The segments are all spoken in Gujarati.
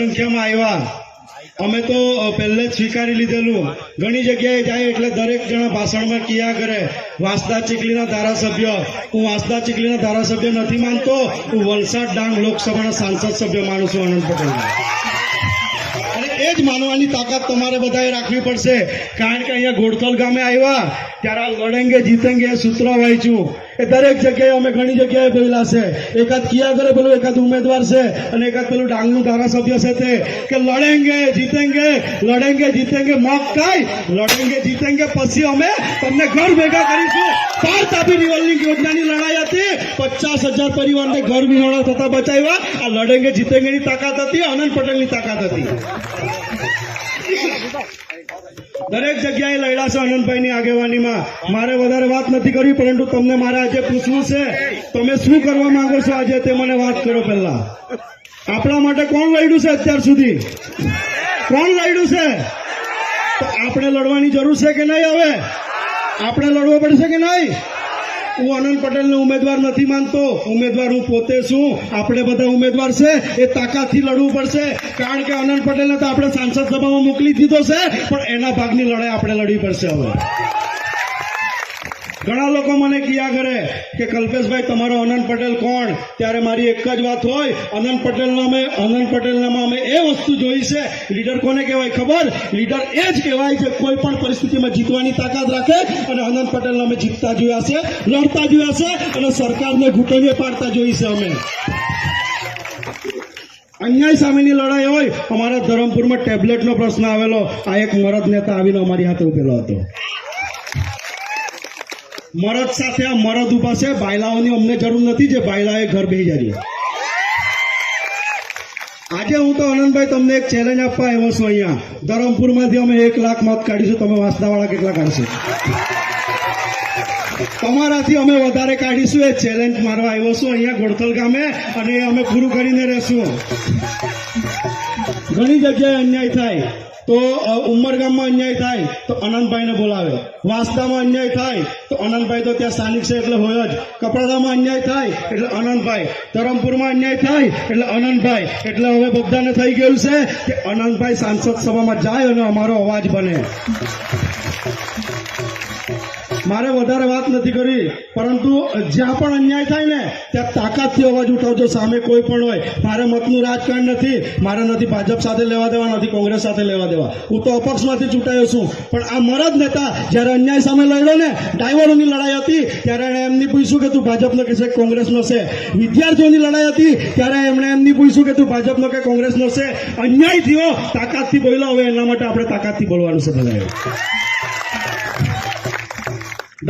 સંખ્યામાં આવ્યા. અમે તો પહેલે જ સ્વીકારી લીધેલું. ઘણી જગ્યાએ જાય એટલે દરેક જણા ભાષણમાં કિયા કરે. વાંસદા ચીખલીના ધારાસભ્ય. હું વાંસદા ચીખલીના ધારાસભ્ય નથી માનતો. હું વલસાડ ડાંગ લોકસભાના સાંસદ સભ્ય માનું છું, આનંદ પટેલ અને એ જ માનવાની તાકાત તમારે બધાએ રાખવી પડશે. કારણ કે અહીંયા ગોડથલ ગામે આવ્યા. ત્યારે આ લડેંગે જીતેંગે સૂત્ર વાંચ્યું એ દરેક જગ્યાએ અમે ઘણી જગ્યાએ પહેલા છે. એકાદ કિયા કરે પેલું એકાદ ઉમેદવાર છે અને એકાદ પેલું ડાંગનું ધારાસભ્ય છે તે. કે લડેંગે, જીતેંગે લડેંગે, જીતેંગે મોક કાય લડેંગે, જીતેંગે પછી અમે તમને ઘર ભેગા કરીશું. પાર તાપી રિવલની યોજનાની લડાઈ હતી. પચાસ હજાર પરિવારને ઘર વિહોણા થતા બચાવ્યા. આ લડેંગે, જીતેંગેની તાકાત હતી, આનંદ પટેલની તાકાત હતી. દરેક જગ્યાએ લડ્યા છે આનંદભાઈની આગેવાનીમાં. મારે વધારે વાત નથી કરવી, પરંતુ તમને મારે આજે પૂછવું છે, તમે શું કરવા માંગો છો આજે તે મને વાત કરો પહેલા. આપણા માટે કોણ લડ્યું છે અત્યાર સુધી? કોણ લડ્યું છે? તો આપણે લડવાની જરૂર છે કે નહીં હવે? આપણે લડવું પડશે કે નહીં? હું આનંદ પટેલને ઉમેદવાર નથી માનતો. ઉમેદવાર હું પોતે છું. આપણે બધા ઉમેદવાર છે. એ તાકાતથી લડવું પડશે. કારણ કે આનંદ પટેલને તો આપણે સાંસદ સભામાં મોકલી દીધો છે. પણ એના ભાગની લડાઈ આપણે લડવી પડશે હવે. ઘણા લોકો મને કિયા કરે કે કલ્પેશભાઈ, તમારો અનંત પટેલ કોણ? ત્યારે મારી એક જ વાત હોય, અનંત પટેલના અમે અનંત પટેલનામાં અમે એ વસ્તુ જોઈ છે. લીડર કોને કહેવાય ખબર? લીડર એ જ કહેવાય છે, કોઈ પણ પરિસ્થિતિમાં જીતવાની તાકાત રાખે અને અનંત પટેલને અમે જીતતા જોયા છે, લડતા જોયા છે અને સરકારને ઘૂંટણીએ પાડતા જોઈ છે અમે. અન્યાય સામેની લડાઈ હોય, અમારા ધરમપુરમાં ટેબ્લેટનો પ્રશ્ન આવેલો. આ એક મરદ નેતા આવીને અમારી હાથે ઉભેલો હતો. મરદ સાથે આ મરદ ઊભા છે. બાયલાઓની અમને જરૂર નથી જે બાયલાએ ઘર બેસી જાય આજે હું તો આનંદભાઈ તમને એક ચેલેન્જ આપવા આવ્યો છું અહીંયા. ધરમપુરમાંથી અમે એક લાખ મત કાઢીશું. તમે વાંસદાવાળા કેટલા કાઢશો? તમારાથી અમે વધારે કાઢીશું. એ ચેલેન્જ મારવા આવ્યો છું અહીંયા ગોડથલ ગામે અને અમે પૂરું કરીને રહેશું. ઘણી જગ્યાએ અન્યાય થાય. તો ઉમરગામમાં અન્યાય થાય, તો અનંતભાઈને બોલાવે. વાંસદામાં અન્યાય થાય, તો અનંતભાઈ તો ત્યાં સ્થાનિક છે એટલે હોય જ. કપરાડામાં અન્યાય થાય, એટલે અનંતભાઈ. ધરમપુરમાં અન્યાય થાય, એટલે અનંતભાઈ. એટલે હવે બધાને થઈ ગયું છે કે અનંતભાઈ સાંસદ સભામાં જાય અને અમારો અવાજ બને. મારે વધારે વાત નથી કરી, પરંતુ જ્યાં પણ અન્યાય થાય ને, ત્યાં તાકાતથી અવાજ ઉઠાવજો, સામે કોઈ પણ હોય. મારે મતનું રાજકારણ નથી, મારે નથી ભાજપ સાથે લેવા દેવા, નથી કોંગ્રેસ સાથે લેવા દેવા. હું તો અપક્ષમાંથી ચૂંટાયો છું. પણ આ મરદ નેતા જ્યારે અન્યાય સામે લડ્યો ને ડ્રાઈવરોની લડાઈ હતી, ત્યારે એણે એમની પૂછ્યું કે તું ભાજપનો કે છે, કોંગ્રેસનો છે? વિદ્યાર્થીઓની લડાઈ હતી, ત્યારે એમણે એમની પૂછ્યું કે તું ભાજપનો કે કોંગ્રેસનો છે? અન્યાય થયો, તાકાતથી બોલ્યો હવે એના માટે આપણે તાકાતથી બોલવાનું છે બધાએ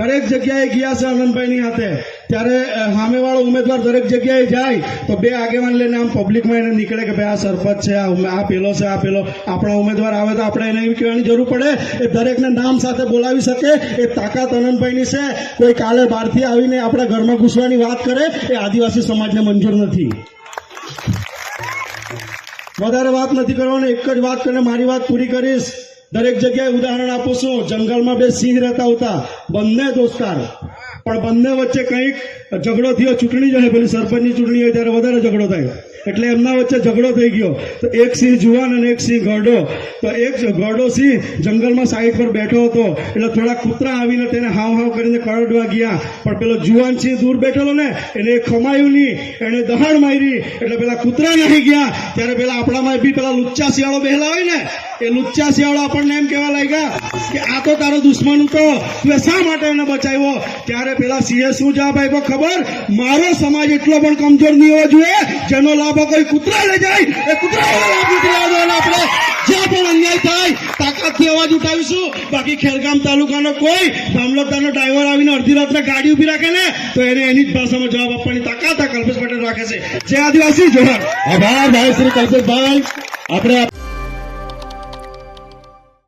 દરેક જગ્યાએ ગયા છે આનંદભાઈની હાથે. ત્યારે સામેવાળો ઉમેદવાર દરેક જગ્યાએ જાય, તો બે આગેવાન લઈને આમ પબ્લિકમાં એને નીકળે કે ભાઈ આ સરપંચ છે આ પેલો છે, આ પેલો. આપણા ઉમેદવાર આવે તો આપણે એને એમ કહેવાની જરૂર પડે એ દરેકને નામ સાથે બોલાવી શકે. એ તાકાત આનંદભાઈની છે. કોઈ કાલે બહારથી આવીને આપણા ઘરમાં ઘૂસવાની વાત કરે, એ આદિવાસી સમાજને મંજૂર નથી. વધારે વાત નથી કરવાની, એક જ વાત કરીને મારી વાત પૂરી કરીશ. દરેક જગ્યાએ ઉદાહરણ આપું છું. જંગલમાં બે સિંહ રહેતા હતા. બંને દોસ્તાર. પણ બંને વચ્ચે કંઈક ઝઘડો થયો, ચૂંટણી જોઈએ પેલી સરપંચની ચૂંટણી હોય ત્યારે વધારે ઝઘડો થાય. એટલે એમના વચ્ચે ઝઘડો થઈ ગયો. તો એક સિંહ જુવાન અને એક સિંહ ગરડો તો એક ગરડો સિંહ જંગલમાં સાઈડ પર બેઠો હતો. એટલે થોડા કૂતરા આવીને તેને હાવ હાવ કરીને કરડવા ગયા. પણ પેલો જુવાન સિંહ દૂર બેઠેલો ને, એને ખમાયું નહીં. એને દહાડ મારી. એટલે પેલા કૂતરા નહીં ગયા. ત્યારે પેલા આપણામાં બી પેલા લુચ્ચા શિયાળો બેહલા હોય ને એ લુચ્ચા શિયાળો આપણને એમ કહેવા લાગ્યા કે આ તો તારો દુશ્મન હતો. તું શા માટે એને બચાવ્યો? ત્યારે પેલા સિંહે શું જવાબ આપ્યો ખબર? મારો સમાજ એટલો પણ કમજોર નહીં હોવો જોઈએ. જેનો લાભ કોઈ કૂતરા લઈ જાય, એ કૂતરા આપણે. જ્યાં પણ અન્યાય થાય, તાકાતથી અવાજ ઉઠાવીશું. બાકી ખેરગામ તાલુકાનો કોઈ મામલતદારનો ડ્રાઈવર આવીને અડધી રાત્રે ગાડી ઊભી રાખે ને, તો એને એની જ ભાષામાં જવાબ આપવાની તાકાત આ કલ્પેશ પટેલ રાખે છે. જે આદિવાસી જોડાણ આભાર ભાઈ શ્રી કલ્પેશભાઈ. આપણે